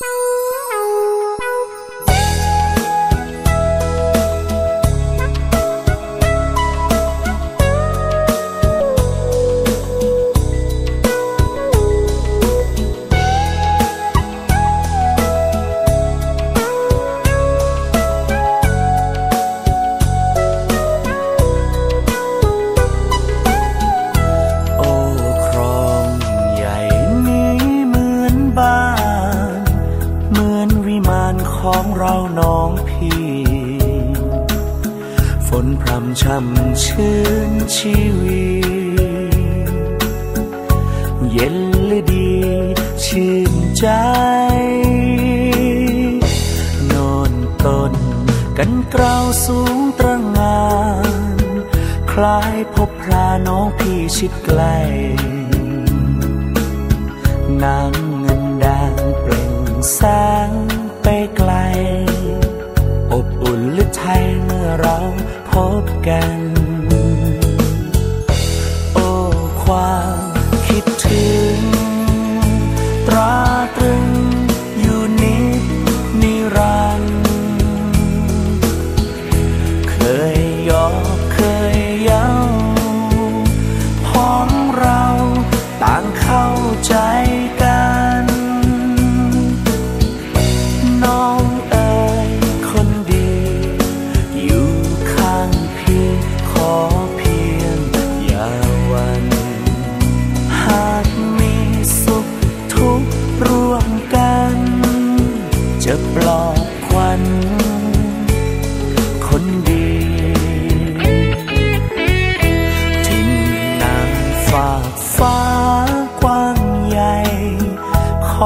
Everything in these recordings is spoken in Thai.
Bye. ช่ำชื้นชีวิต เย็นและดีชื่นใจ นอนตนกันกราวสูงตระงาน คล้ายพบพลาน้องพี่ชิดไกล นางเงินดางเปล่งแสงไปไกล อบอุ่นหรือไทย เราพบกัน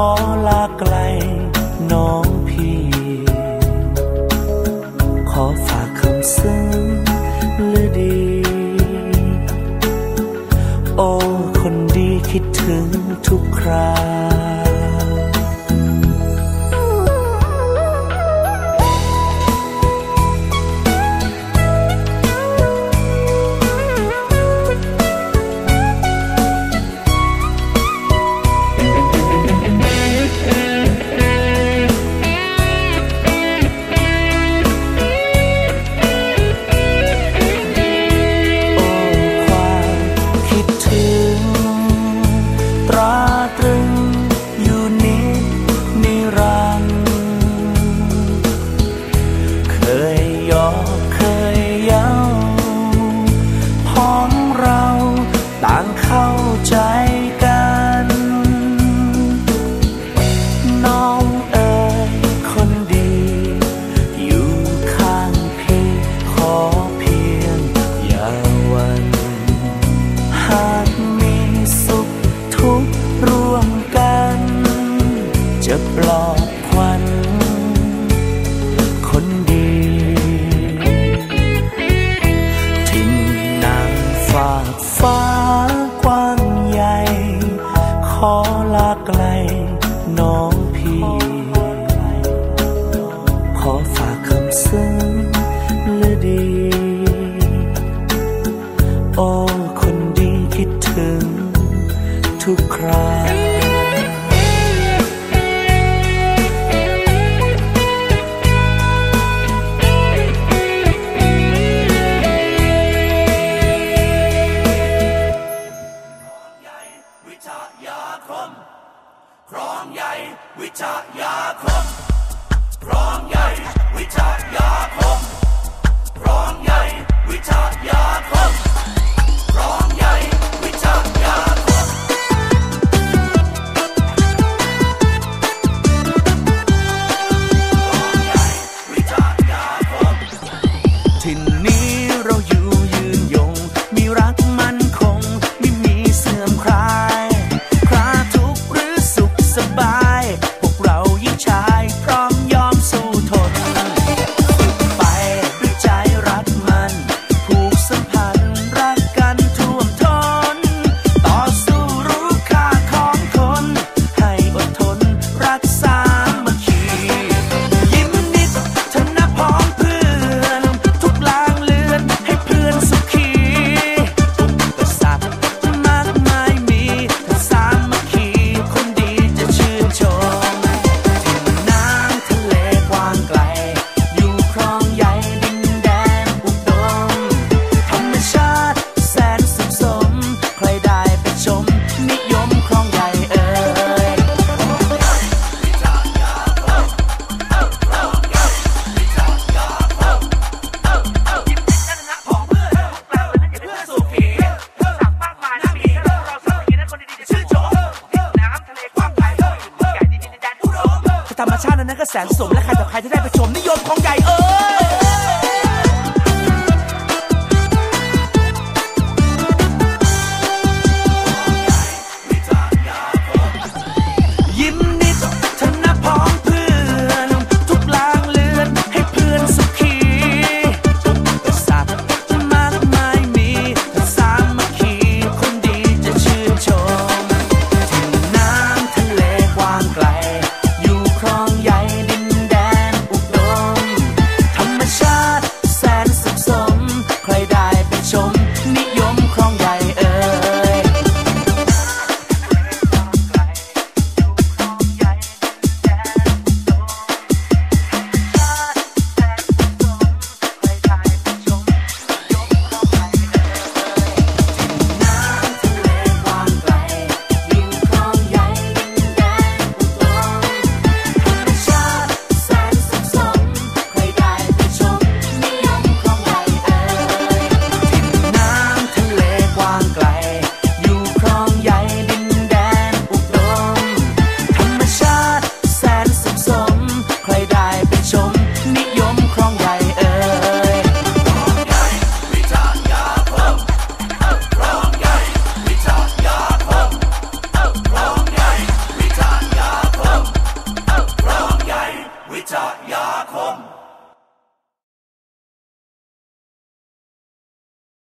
อลาไกลน้องพี่ ขอฝากคำซึ้งลือดี โอ้ คนดีคิดถึงทุกครา หญ่วิทยาคมครองใหญ่วิทยาคมครองใหญ่วิทา แสนสมและใครต่อใครจะได้ไปชมนิยมของกัญ่